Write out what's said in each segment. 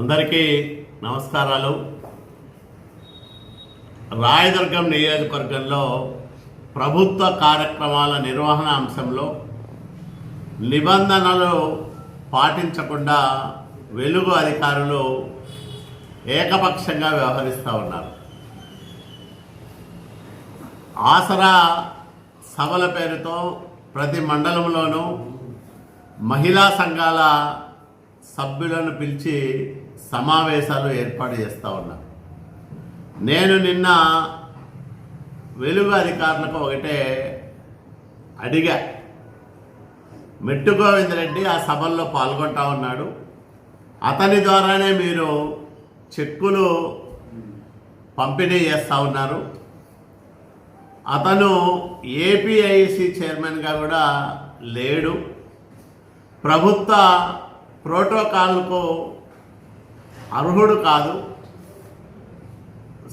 అందరికీ నమస్కారాలు. రాయదుర్గం నియోజకవర్గంలో ప్రభుత్వ కార్యక్రమాల నిర్వహణ అంశంలో నిబంధనలు పాటించకుండా వెలుగు అధికారులు ఏకపక్షంగా వ్యవహరిస్తూ ఉన్నారు. ఆసరా సభల పేరుతో ప్రతి మండలంలోనూ మహిళా సంఘాల సభ్యులను పిలిచి సమావేశాలు ఏర్పాటు చేస్తూ ఉన్నారు నేను నిన్న వెలుగు అధికారులకు ఒకటే అడిగా. మెట్టు గోవిందరెడ్డి ఆ సభల్లో పాల్గొంటా ఉన్నాడు. అతని ద్వారానే మీరు చెక్కులు పంపిణీ చేస్తూ ఉన్నారు. అతను ఏపీఐసి చైర్మన్గా కూడా లేడు. ప్రభుత్వ ప్రోటోకాల్కు అర్హుడు కాదు.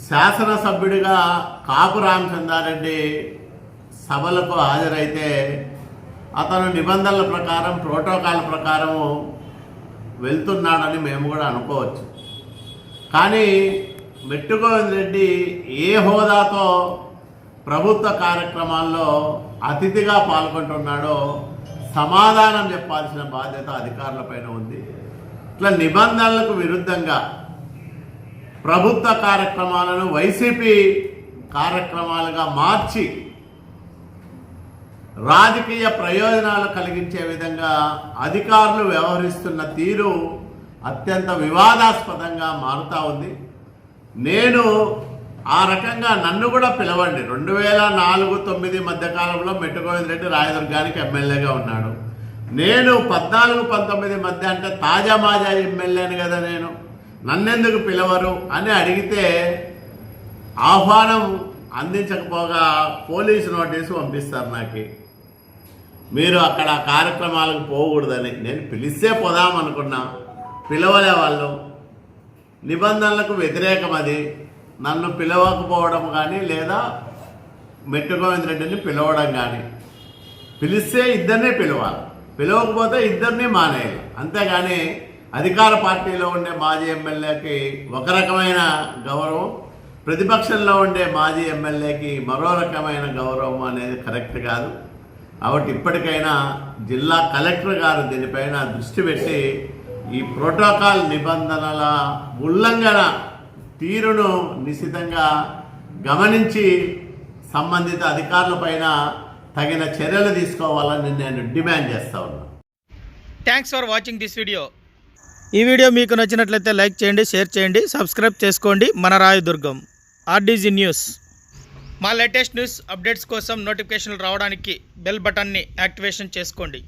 శాసనసభ్యుడిగా కాపు రామచంద్రారెడ్డి సభలకు హాజరైతే అతను నిబంధనల ప్రకారం ప్రోటోకాల్ ప్రకారము వెళ్తున్నాడని మేము కూడా అనుకోవచ్చు. కానీ మెట్టుగోవింద్ రెడ్డి ఏ హోదాతో ప్రభుత్వ కార్యక్రమాల్లో అతిథిగా పాల్గొంటున్నాడో సమాధానం చెప్పాల్సిన బాధ్యత అధికారులపైన ఉంది. ఇట్లా నిబంధనలకు విరుద్ధంగా ప్రభుత్వ కార్యక్రమాలను వైసీపీ కార్యక్రమాలుగా మార్చి రాజకీయ ప్రయోజనాలు కలిగించే విధంగా అధికారులు వ్యవహరిస్తున్న తీరు అత్యంత వివాదాస్పదంగా మారుతూ ఉంది. నేను ఆ రకంగా నన్ను కూడా పిలవండి. రెండు వేల నాలుగు తొమ్మిది మధ్యకాలంలో మెట్టుగోవింద్ రెడ్డి రాయదుర్గానికి ఎమ్మెల్యేగా ఉన్నాడు. నేను పద్నాలుగు పంతొమ్మిది మధ్య అంటే తాజా మాజా ఎమ్మెల్యేని కదా నేను. నన్నెందుకు పిలవరు అని అడిగితే ఆహ్వానం అందించకపోగా పోలీసు నోటీసు పంపిస్తారు నాకు. మీరు అక్కడ కార్యక్రమాలకు పోకూడదని నేను పిలిస్తే పోదాం అనుకున్నా పిలవలే వాళ్ళు. నిబంధనలకు వ్యతిరేకం అది నన్ను పిలవకపోవడం కానీ లేదా మెట్టు గోవింద్ రెడ్డిని పిలవడం కానీ పిలిస్తే ఇద్దరినే పిలవాలి. పిలవకపోతే ఇద్దరిని మానేయాలి. అంతేగాని అధికార పార్టీలో ఉండే మాజీ ఎమ్మెల్యేకి ఒక రకమైన గౌరవం ప్రతిపక్షంలో ఉండే మాజీ ఎమ్మెల్యేకి మరో రకమైన గౌరవం అనేది కరెక్ట్ కాదు. కాబట్టి ఇప్పటికైనా జిల్లా కలెక్టర్ గారు దీనిపైన దృష్టి పెట్టి ఈ ప్రోటోకాల్ నిబంధనల ఉల్లంఘన తీరును నిశితంగా గమనించి సంబంధిత అధికారులపైన తగిన చర్యలు తీసుకోవాలని నేను డిమాండ్ చేస్తా ఉన్నాను thanks for watching this video ఈ వీడియో మీకు నచ్చినట్లయితే లైక్ చేయండి షేర్ చేయండి సబ్స్క్రైబ్ చేసుకోండి. మన రాయదుర్గం ఆర్డీజీ న్యూస్. మా లేటెస్ట్ న్యూస్ అప్డేట్స్ కోసం నోటిఫికేషన్లు రావడానికి బెల్ బటన్ని యాక్టివేషన్ చేసుకోండి.